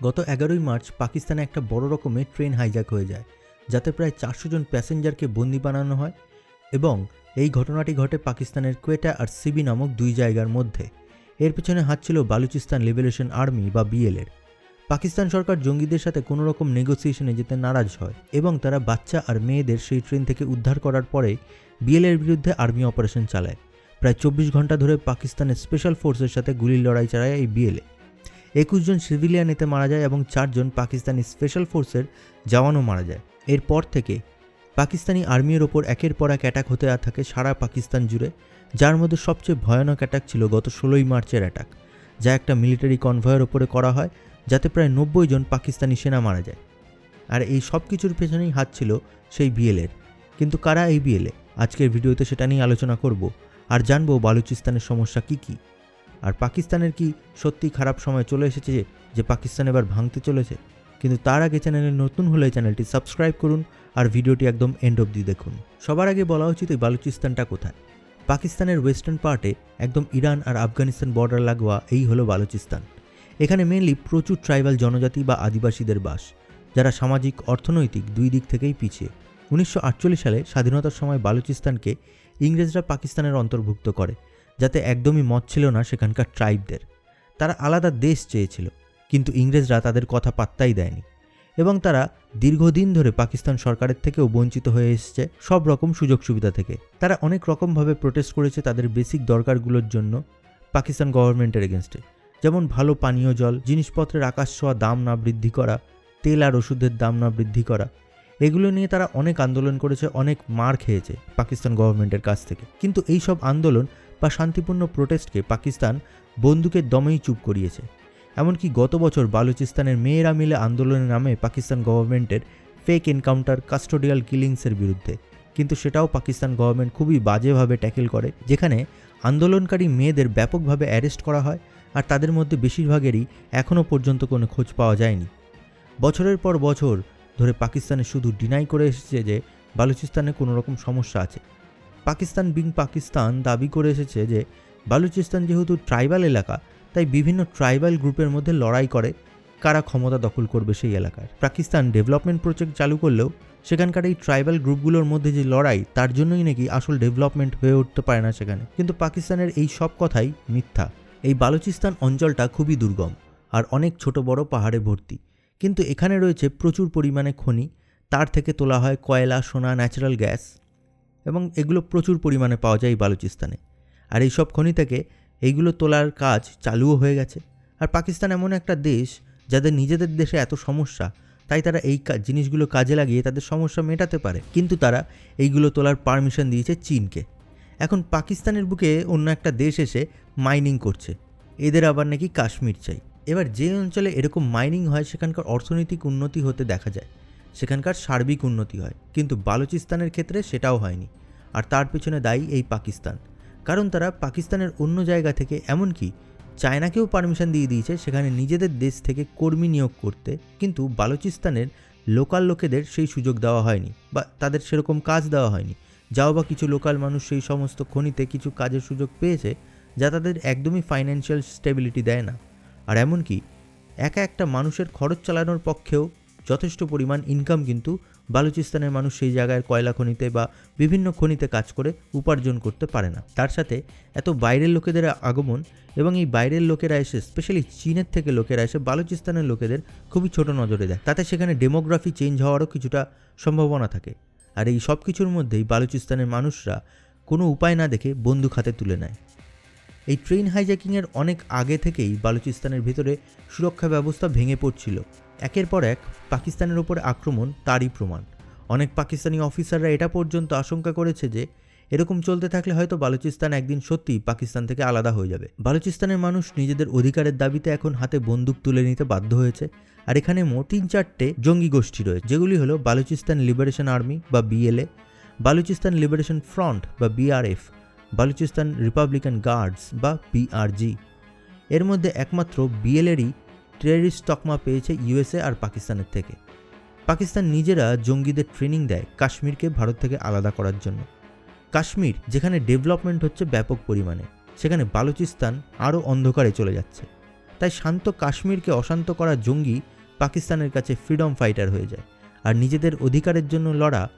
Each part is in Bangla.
গত এগারোই মার্চ পাকিস্তানে একটা বড় রকমের ট্রেন হাইজ্যাক হয়ে যায়, যাতে প্রায় চারশো জন প্যাসেঞ্জারকে বন্দি বানানো হয় এবং এই ঘটনাটি ঘটে পাকিস্তানের কোয়েটা আর সিবি নামক দুই জায়গার মধ্যে। এর পেছনে হাত ছিল বালুচিস্তান লিবারেশন আর্মি বা বিএলের পাকিস্তান সরকার জঙ্গিদের সাথে কোনো রকম নেগোসিয়েশনে যেতে নারাজ হয় এবং তারা বাচ্চা আর মেয়েদের সেই ট্রেন থেকে উদ্ধার করার পরে বিএলের বিরুদ্ধে আর্মি অপারেশন চালায়। প্রায় চব্বিশ ঘণ্টা ধরে পাকিস্তানের স্পেশাল ফোর্সের সাথে গুলির লড়াই চালায় এই বিএলএ। একুশ জন সিভিলিয়ান এতে মারা যায় এবং চারজন পাকিস্তানি স্পেশাল ফোর্সের জওয়ানও মারা যায়। এরপর থেকে পাকিস্তানি আর্মির ওপর একের পর এক অ্যাটাক হতে থাকে সারা পাকিস্তান জুড়ে, যার মধ্যে সবচেয়ে ভয়ানক অ্যাটাক ছিল গত ষোলোই মার্চের অ্যাটাক যা একটা মিলিটারি কনভয়ের ওপরে করা হয়, যাতে প্রায় নব্বই জন পাকিস্তানি সেনা মারা যায়। আর এই সব কিছুর পেছনেই হাত ছিল সেই বিএলের কিন্তু কারা এই বিএলএ আজকের ভিডিওতে সেটা নিয়ে আলোচনা করব, আর জানব বালুচিস্তানের সমস্যা কি কি। আর পাকিস্তানের কি সত্যি খারাপ সময় চলে এসেছে যে যে পাকিস্তান এবার ভাঙতে চলেছে? কিন্তু তার আগে চ্যানেলে নতুন হলে চ্যানেলটি সাবস্ক্রাইব করুন আর ভিডিওটি একদম এন্ড অবধি দেখুন। সবার আগে বলা উচিত এই বালুচিস্তানটা কোথায়? পাকিস্তানের ওয়েস্টার্ন পার্টে একদম ইরান আর আফগানিস্তান বর্ডার লাগোয়া এই হলো বালুচিস্তান। এখানে মেনলি প্রচুর ট্রাইবাল জনজাতি বা আদিবাসীদের বাস, যারা সামাজিক, অর্থনৈতিক দুই দিক থেকেই পিছিয়ে। উনিশশো আটচল্লিশ সালে স্বাধীনতার সময় বালুচিস্তানকে ইংরেজরা পাকিস্তানের অন্তর্ভুক্ত করে। যাতে একদমই মত ছিল না সেখানকার ট্রাইবদের। তারা আলাদা দেশ চেয়েছিল, কিন্তু ইংরেজরা তাদের কথা পাত্তাই দেয়নি এবং তারা দীর্ঘদিন ধরে পাকিস্তান সরকারের থেকেও বঞ্চিত হয়ে এসছে সব রকম সুযোগ সুবিধা থেকে। তারা অনেক রকমভাবে প্রোটেস্ট করেছে তাদের বেসিক দরকারগুলোর জন্য পাকিস্তান গভর্নমেন্টের এগেনস্টে যেমন ভালো পানীয় জল, জিনিসপত্রের আকাশ ছোঁয়া, দাম না বৃদ্ধি করা, তেল আর ওষুধের দাম না বৃদ্ধি করা। এগুলো নিয়ে তারা অনেক আন্দোলন করেছে, অনেক মার খেয়েছে পাকিস্তান গভর্নমেন্টের কাছ থেকে। কিন্তু এই সব আন্দোলন বা শান্তিপূর্ণ প্রোটেস্টকে পাকিস্তান বন্দুকের দমেই চুপ করিয়েছে। এমনকি গত বছর বালুচিস্তানের মেয়েরা মিলে আন্দোলনের নামে পাকিস্তান গভর্নমেন্টের ফেক এনকাউন্টার কাস্টোডিয়াল কিলিংসের বিরুদ্ধে। কিন্তু সেটাও পাকিস্তান গভর্নমেন্ট খুবই বাজেভাবে ট্যাকেল করে, যেখানে আন্দোলনকারী মেয়েদের ব্যাপকভাবে অ্যারেস্ট করা হয় আর তাদের মধ্যে বেশিরভাগেরই এখনও পর্যন্ত কোনো খোঁজ পাওয়া যায়নি। বছরের পর বছর ধরে পাকিস্তানে শুধু ডিনাই করে এসেছে যে বালুচিস্তানে কোনো রকম সমস্যা আছে। পাকিস্তান বিং পাকিস্তান দাবি করে এসেছে যে বালুচিস্তান যেহেতু ট্রাইবাল এলাকা, তাই বিভিন্ন ট্রাইবাল গ্রুপের মধ্যে লড়াই করে কারা ক্ষমতা দখল করবে সেই এলাকায়। পাকিস্তান ডেভেলপমেন্ট প্রজেক্ট চালু করলেও সেখানকার এই ট্রাইবাল গ্রুপগুলোর মধ্যে যে লড়াই, তার জন্যই নাকি আসল ডেভেলপমেন্ট হয়ে উঠতে পারে না সেখানে। কিন্তু পাকিস্তানের এই সব কথাই মিথ্যা। এই বালুচিস্তান অঞ্চলটা খুবই দুর্গম আর অনেক ছোট বড় পাহাড়ে ভর্তি। কিন্তু এখানে রয়েছে প্রচুর পরিমাণে খনি, তার থেকে তোলা হয় কয়লা, সোনা ন্যাচারাল গ্যাস এবং এগুলো প্রচুর পরিমাণে পাওয়া যায় এই বালুচিস্তানে। আর এই সব খনি থেকে এইগুলো তোলার কাজ চালুও হয়ে গেছে। আর পাকিস্তান এমন একটা দেশ যাদের নিজেদের দেশে এত সমস্যা, তাই তারা এই জিনিসগুলো কাজে লাগিয়ে তাদের সমস্যা মেটাতে পারে। কিন্তু তারা এইগুলো তোলার পারমিশন দিয়েছে চীনকে। এখন পাকিস্তানের বুকে অন্য একটা দেশ এসে মাইনিং করছে। এদের আবার নাকি কাশ্মীর চাই। এবার যে অঞ্চলে এরকম মাইনিং হয়, সেখানকার অর্থনৈতিক উন্নতি হতে দেখা যায়। সেখানকার সার্বিক উন্নতি হয়, কিন্তু বালুচিস্তানের ক্ষেত্রে সেটাও হয়নি। আর তার পেছনে দায়ী এই পাকিস্তান। কারণ তারা পাকিস্তানের অন্য জায়গা থেকে এমনকি চায়নাকেও পারমিশন দিয়ে দিয়েছে, সেখানে নিজেদের দেশ থেকে কর্মী নিয়োগ করতে, কিন্তু বালুচিস্তানের লোকাল লোকেদের সেই সুযোগ দেওয়া হয়নি বা তাদের সেরকম কাজ দেওয়া হয়নি। যাও বা কিছু লোকাল মানুষ সেই সমস্ত খনিতে কিছু কাজের সুযোগ পেয়েছে, যা তাদের একদমই ফাইন্যান্সিয়াল স্টেবিলিটি দেয় না। আর এমনকি একা একটা মানুষের খরচ চালানোর পক্ষেও যথেষ্ট পরিমাণ ইনকাম কিন্তু বালুচিস্তানের মানুষ সেই জায়গায় কয়লা খনিতে বা বিভিন্ন খনিতে কাজ করে উপার্জন করতে পারে না। তার সাথে এত বাইরের লোকেদের আগমন এবং এই বাইরের লোকেরা এসে স্পেশালি চীনের থেকে লোকেরা এসে বালুচিস্তানের লোকেদের খুবই ছোট নজরে দেয়। তাতে সেখানে ডেমোগ্রাফি চেঞ্জ হওয়ারও কিছুটা সম্ভাবনা থাকে। আর এই সব কিছুর মধ্যেই বালুচিস্তানের মানুষরা কোনো উপায় না দেখে বন্দুক হাতে তুলে নেয়। এই ট্রেন হাইজ্যাকিংয়ের অনেক আগে থেকেই বালুচিস্তানের ভিতরে সুরক্ষা ব্যবস্থা ভেঙে পড়ছিল। একের পর এক পাকিস্তানের ওপর আক্রমণ তারই প্রমাণ। অনেক পাকিস্তানি অফিসাররা এটা পর্যন্ত আশঙ্কা করেছে যে, এরকম চলতে থাকলে হয়তো বালুচিস্তান একদিন সত্যিই পাকিস্তান থেকে আলাদা হয়ে যাবে। বালুচিস্তানের মানুষ নিজেদের অধিকারের দাবিতে এখন হাতে বন্দুক তুলে নিতে বাধ্য হয়েছে, আর এখানে মোট তিন চারটে জঙ্গি গোষ্ঠী রয়েছে, যেগুলি হলো বালুচিস্তান লিবারেশন আর্মি বা বিএলএ, বালুচিস্তান লিবারেশন ফ্রন্ট বা বিআরএফ, বালুচিস্তান রিপাবলিকান গার্ডস বা পিআরজি। এর মধ্যে একমাত্র বিএলএরই টেররিস্ট তকমা পেয়েছে ইউএসএ আর পাকিস্তানের থেকে। পাকিস্তান নিজেরা জঙ্গিদের ট্রেনিং দেয় কাশ্মীরকে ভারত থেকে আলাদা করার জন্য। কাশ্মীর, যেখানে ডেভেলপমেন্ট হচ্ছে ব্যাপক পরিমাণে, সেখানে বালুচিস্তান আরও অন্ধকারে চলে যাচ্ছে। তাই শান্ত কাশ্মীরকে অশান্ত করা জঙ্গি পাকিস্তানের কাছে ফ্রিডম ফাইটার হয়ে যায় আর নিজেদের অধিকারের জন্য লড়া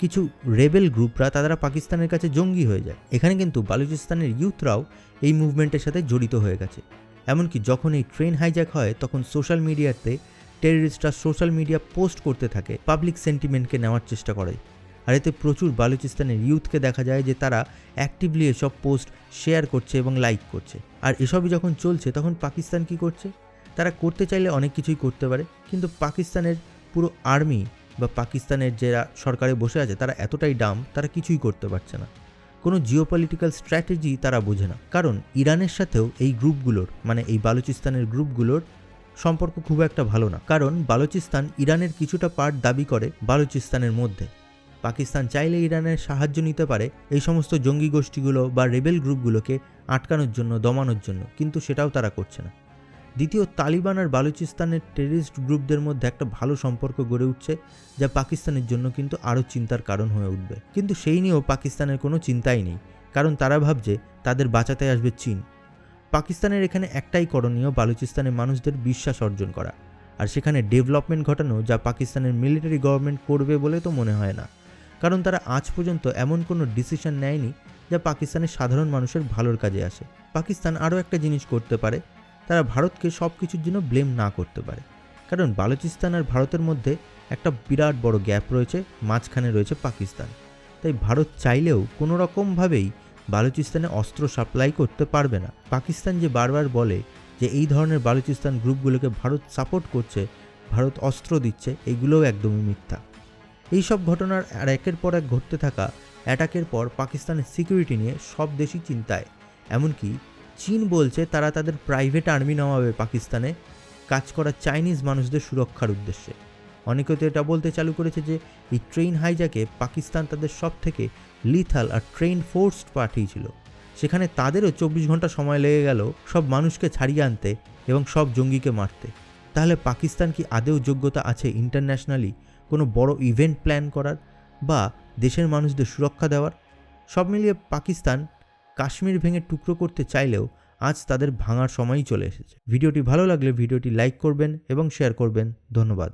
কিছু রেবেল গ্রুপরা তারা পাকিস্তানের কাছে জঙ্গি হয়ে যায়। এখানে কিন্তু বালুচিস্তানের ইউথরাও এই মুভমেন্টের সাথে জড়িত হয়ে গেছে। এমনকি যখন এই ট্রেন হাইজ্যাক হয়, তখন সোশ্যাল মিডিয়াতে টেররিস্টরা সোশ্যাল মিডিয়া পোস্ট করতে থাকে পাবলিক সেন্টিমেন্টকে নেওয়ার চেষ্টা করে। আর এতে প্রচুর বালুচিস্তানের ইউথকে দেখা যায় যে তারা অ্যাক্টিভলি এসব পোস্ট শেয়ার করছে এবং লাইক করছে। আর এসবই যখন চলছে, তখন পাকিস্তান কি করছে? তারা করতে চাইলে অনেক কিছুই করতে পারে, কিন্তু পাকিস্তানের পুরো আর্মি বা পাকিস্তানের যারা সরকারে বসে আছে, তারা এতটাই ডাম তারা কিছুই করতে পারছে না। কোনো জিওপলিটিক্যাল স্ট্র্যাটেজি তারা বোঝে না। কারণ ইরানের সাথেও এই গ্রুপগুলোর মানে এই বালুচিস্তানের গ্রুপগুলোর সম্পর্ক খুব একটা ভালো না। কারণ বালুচিস্তান ইরানের কিছুটা পার্ট দাবি করে বালুচিস্তানের মধ্যে। পাকিস্তান চাইলে ইরানের সাহায্য নিতে পারে এই সমস্ত জঙ্গি গোষ্ঠীগুলো বা রেবেল গ্রুপগুলোকে আটকানোর জন্য, দমানোর জন্য, কিন্তু সেটাও তারা করছে না। দ্বিতীয় তালিবান আর বালুচিস্তানের টেরিস্ট গ্রুপদের মধ্যে একটা ভালো সম্পর্ক গড়ে উঠছে, যা পাকিস্তানের জন্য কিন্তু আরও চিন্তার কারণ হয়ে উঠবে। কিন্তু সেই নিয়েও পাকিস্তানের কোনো চিন্তাই নেই, কারণ তারা ভাবছে তাদের বাঁচাতে আসবে চীন। পাকিস্তানের এখানে একটাই করণীয় বালুচিস্তানের মানুষদের বিশ্বাস অর্জন করা, আর সেখানে ডেভেলপমেন্ট ঘটানো যা পাকিস্তানের মিলিটারি গভর্নমেন্ট করবে বলে তো মনে হয় না। কারণ তারা আজ পর্যন্ত এমন কোনো ডিসিশন নেয়নি যা পাকিস্তানের সাধারণ মানুষের ভালোর কাজে আসে। পাকিস্তান আরও একটা জিনিস করতে পারে তারা ভারতকে সব কিছুর জন্য ব্লেম না করতে পারে। কারণ বালুচিস্তান আর ভারতের মধ্যে একটা বিরাট বড় গ্যাপ রয়েছে, মাঝখানে রয়েছে পাকিস্তান। তাই ভারত চাইলেও কোনো রকমভাবেই বালুচিস্তানে অস্ত্র সাপ্লাই করতে পারবে না। পাকিস্তান যে বারবার বলে যে এই ধরনের বালুচিস্তান গ্রুপগুলোকে ভারত সাপোর্ট করছে, ভারত অস্ত্র দিচ্ছে এইগুলোও একদমই মিথ্যা। এই সব ঘটনার আর একের পর এক ঘটতে থাকা, অ্যাটাকের পর পাকিস্তানের সিকিউরিটি নিয়ে সব দেশই চিন্তায়। এমনকি চীন বলছে তারা তাদের প্রাইভেট আর্মি নামাবে পাকিস্তানে। কাজ করা চাইনিজ মানুষদের সুরক্ষার উদ্দেশ্যে। অনেকে তো এটা বলতে চালু করেছে যে, এই ট্রেন হাইজাকে পাকিস্তান তাদের সব থেকে লিথাল আর ট্রেন ফোর্স পাঠিয়েছিল। সেখানে তাদেরও চব্বিশ ঘণ্টা সময় লেগে গেল সব মানুষকে ছাড়িয়ে আনতে এবং সব জঙ্গিকে মারতে। তাহলে পাকিস্তান কি আদেও যোগ্যতা আছে ইন্টারন্যাশনালি কোনো বড় ইভেন্ট প্ল্যান করার বা দেশের মানুষদের সুরক্ষা দেওয়ার? সব মিলিয়ে পাকিস্তান কাশ্মীর ভেঙে টুকরো করতে চাইলেও আজ তাদের ভাঙার সময়ই চলে এসেছে। ভিডিওটি ভালো লাগলে ভিডিওটি লাইক করবেন এবং শেয়ার করবেন। ধন্যবাদ।